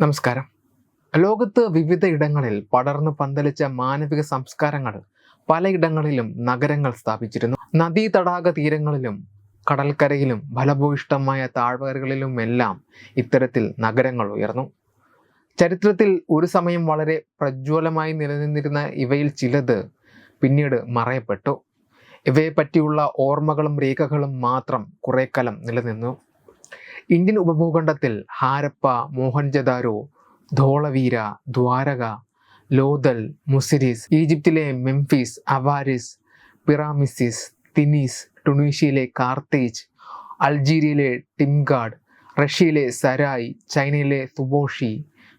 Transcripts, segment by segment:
നമസ്കാരം. ലോകത്ത് വിവിധ ഇടങ്ങളിൽ പടർന്നു പന്തലിച്ച മാനവിക സംസ്കാരങ്ങൾ പലയിടങ്ങളിലും നഗരങ്ങൾ സ്ഥാപിച്ചിരുന്നു. നദീ തടാക തീരങ്ങളിലും കടൽക്കരയിലും ഫലഭൂയിഷ്ടമായ താഴ്വരകളിലും എല്ലാം ഇത്തരത്തിൽ നഗരങ്ങൾ ഉയർന്നു. ചരിത്രത്തിൽ ഒരു സമയം വളരെ പ്രജ്വലമായി നിലനിന്നിരുന്ന ഇവയിൽ ചിലത് പിന്നീട് മറയപ്പെട്ടു. ഇവയെപ്പറ്റിയുള്ള ഓർമ്മകളും രേഖകളും മാത്രം കുറേക്കാലം നിലനിന്നു. ഇന്ത്യൻ ഉപഭൂഖണ്ഡത്തിൽ ഹാരപ്പ മോഹൻജദാരോ ധോളവീര ദ്വാരക ലോതൽ മുസിരിസ് ഈജിപ്തിലെ മെംഫീസ് അവാരിസ് പിറാമിസിസ് തിനീസ് ടുണീഷ്യയിലെ കാർത്തേജ് അൾജീരിയയിലെ ടിംഗാഡ് റഷ്യയിലെ സരായ് ചൈനയിലെ സുബോഷി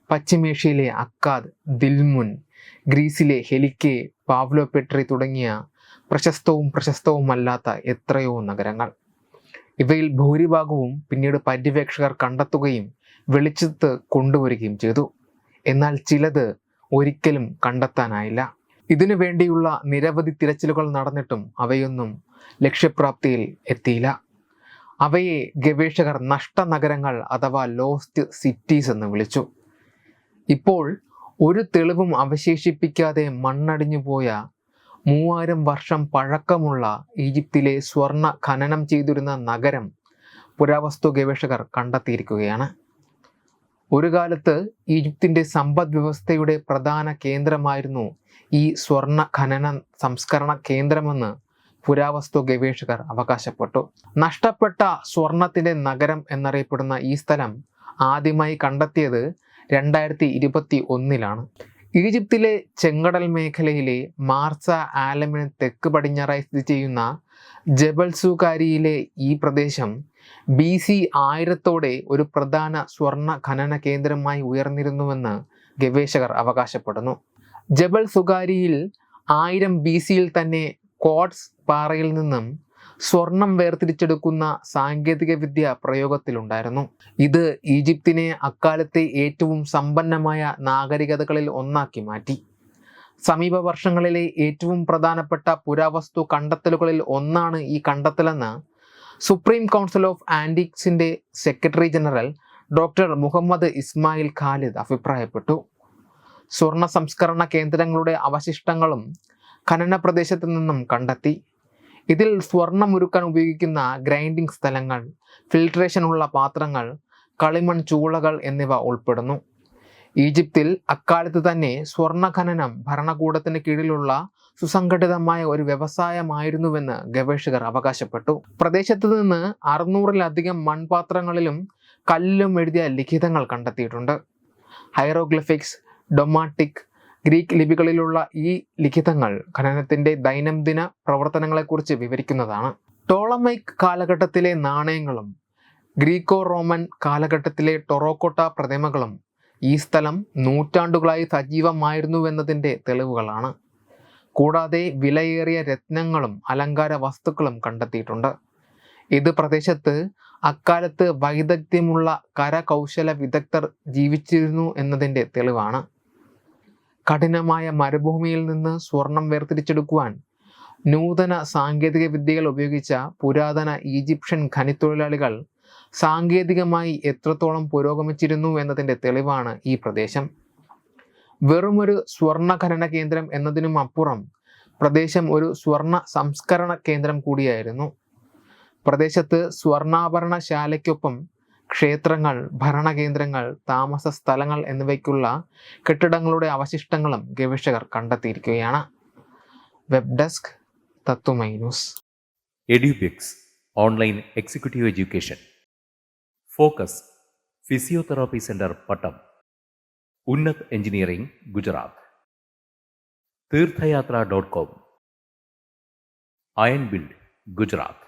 പശ്ചിമേഷ്യയിലെ അക്കാദ് ദിൽമുൻ ഗ്രീസിലെ ഹെലിക്കെ പാവ്ലോ പെട്രി തുടങ്ങിയ പ്രശസ്തവും പ്രശസ്തവുമല്ലാത്ത എത്രയോ നഗരങ്ങൾ. ഇവയിൽ ഭൂരിഭാഗവും പിന്നീട് പര്യവേക്ഷകർ കണ്ടെത്തുകയും വെളിച്ചത്ത് കൊണ്ടുവരികയും ചെയ്തു. എന്നാൽ ചിലത് ഒരിക്കലും കണ്ടെത്താനായില്ല. ഇതിനു വേണ്ടിയുള്ള നിരവധി തിരച്ചിലുകൾ നടന്നിട്ടും അവയൊന്നും ലക്ഷ്യപ്രാപ്തിയിൽ എത്തിയില്ല. അവയെ ഗവേഷകർ നഷ്ടനഗരങ്ങൾ അഥവാ ലോസ്റ്റ് സിറ്റീസ് എന്ന് വിളിച്ചു. ഇപ്പോൾ ഒരു തെളിവും അവശേഷിപ്പിക്കാതെ മണ്ണടിഞ്ഞു പോയ മൂവായിരം വർഷം പഴക്കമുള്ള ഈജിപ്തിലെ സ്വർണ ഖനനം ചെയ്തിരുന്ന നഗരം പുരാവസ്തു ഗവേഷകർ കണ്ടെത്തിയിരിക്കുകയാണ്. ഒരു കാലത്ത് ഈജിപ്തിന്റെ സമ്പദ് വ്യവസ്ഥയുടെ പ്രധാന കേന്ദ്രമായിരുന്നു ഈ സ്വർണ ഖനന സംസ്കരണ കേന്ദ്രമെന്ന് പുരാവസ്തു ഗവേഷകർ അവകാശപ്പെട്ടു. നഷ്ടപ്പെട്ട സ്വർണത്തിന്റെ നഗരം എന്നറിയപ്പെടുന്ന ഈ സ്ഥലം ആദ്യമായി കണ്ടെത്തിയത് രണ്ടായിരത്തി ഇരുപത്തി ഒന്നിലാണ്. ഈജിപ്തിലെ ചെങ്കടൽ മേഖലയിലെ മാർസ ആലമിന് തെക്ക് പടിഞ്ഞാറായി സ്ഥിതി ചെയ്യുന്ന ജബൽ സുകാരിയിലെ ഈ പ്രദേശം ബി സി ആയിരത്തോടെ ഒരു പ്രധാന സ്വർണ ഖനന കേന്ദ്രമായി ഉയർന്നിരുന്നുവെന്ന് ഗവേഷകർ അവകാശപ്പെടുന്നു. ജബൽ സുകാരിയിൽ ആയിരം ബി സിയിൽ തന്നെ കോഡ്സ് പാറയിൽ നിന്നും സ്വർണം വേർതിരിച്ചെടുക്കുന്ന സാങ്കേതിക വിദ്യ പ്രയോഗത്തിലുണ്ടായിരുന്നു. ഇത് ഈജിപ്തിനെ അക്കാലത്തെ ഏറ്റവും സമ്പന്നമായ നാഗരികതകളിൽ ഒന്നാക്കി മാറ്റി. സമീപ വർഷങ്ങളിലെ ഏറ്റവും പ്രധാനപ്പെട്ട പുരാവസ്തു കണ്ടെത്തലുകളിൽ ഒന്നാണ് ഈ കണ്ടെത്തലെന്ന് supreme council of ആന്റിക്സിന്റെ secretary general doctor Mohamed Ismail Khaled അഭിപ്രായപ്പെട്ടു. സ്വർണ സംസ്കരണ കേന്ദ്രങ്ങളുടെ അവശിഷ്ടങ്ങളും ഖനന പ്രദേശത്തു നിന്നും കണ്ടെത്തി. ഇതിൽ സ്വർണം ഉരുക്കാൻ ഉപയോഗിക്കുന്ന ഗ്രൈൻഡിംഗ് സ്ഥലങ്ങൾ ഫിൽട്രേഷനുള്ള പാത്രങ്ങൾ കളിമൺ ചൂളകൾ എന്നിവ ഉൾപ്പെടുന്നു. ഈജിപ്തിൽ അക്കാലത്ത് തന്നെ സ്വർണഖനനം ഭരണകൂടത്തിന് കീഴിലുള്ള സുസംഘടിതമായ ഒരു വ്യവസായമായിരുന്നുവെന്ന് ഗവേഷകർ അവകാശപ്പെട്ടു. പ്രദേശത്ത് നിന്ന് അറുന്നൂറിലധികം മൺപാത്രങ്ങളിലും കല്ലിലും എഴുതിയ ലിഖിതങ്ങൾ കണ്ടെത്തിയിട്ടുണ്ട്. ഹൈറോഗ്ലിഫിക്സ് ഡൊമാറ്റിക് ഗ്രീക്ക് ലിപികളിലുള്ള ഈ ലിഖിതങ്ങൾ ഖനനത്തിന്റെ ദൈനംദിന പ്രവർത്തനങ്ങളെക്കുറിച്ച് വിവരിക്കുന്നതാണ്. ടോളമൈക്ക് കാലഘട്ടത്തിലെ നാണയങ്ങളും ഗ്രീക്കോ റോമൻ കാലഘട്ടത്തിലെ ടൊറോക്കോട്ട പ്രതിമകളും ഈ സ്ഥലം നൂറ്റാണ്ടുകളായി സജീവമായിരുന്നുവെന്നതിന്റെ തെളിവുകളാണ്. കൂടാതെ വിലയേറിയ രത്നങ്ങളും അലങ്കാര വസ്തുക്കളും കണ്ടെത്തിയിട്ടുണ്ട്. ഇത് പ്രദേശത്ത് അക്കാലത്ത് വൈദഗ്ധ്യമുള്ള കരകൗശല വിദഗ്ധർ ജീവിച്ചിരുന്നു എന്നതിന്റെ തെളിവാണ്. കഠിനമായ മരുഭൂമിയിൽ നിന്ന് സ്വർണം വേർതിരിച്ചെടുക്കുവാൻ നൂതന സാങ്കേതിക വിദ്യകൾ ഉപയോഗിച്ച പുരാതന ഈജിപ്ഷ്യൻ ഖനിത്തൊഴിലാളികൾ സാങ്കേതികമായി എത്രത്തോളം പുരോഗമിച്ചിരുന്നു എന്നതിന്റെ തെളിവാണ് ഈ പ്രദേശം. വെറുമൊരു സ്വർണ ഖനന കേന്ദ്രം എന്നതിനും അപ്പുറം പ്രദേശം ഒരു സ്വർണ സംസ്കരണ കേന്ദ്രം കൂടിയായിരുന്നു. പ്രദേശത്ത് സ്വർണാഭരണശാലയ്ക്കൊപ്പം ക്ഷേത്രങ്ങൾ ഭരണകേന്ദ്രങ്ങൾ താമസ സ്ഥലങ്ങൾ എന്നിവയ്ക്കുള്ള കെട്ടിടങ്ങളുടെ അവശിഷ്ടങ്ങളും ഗവേഷകർ കണ്ടെത്തിയിരിക്കുകയാണ്. Web desk Tatwamayi news. Edubix online executive education. Focus physiotherapy centre Pattom. Unnath engineering Gujarat. Theerthayathra dot com. Iron build Gujarat.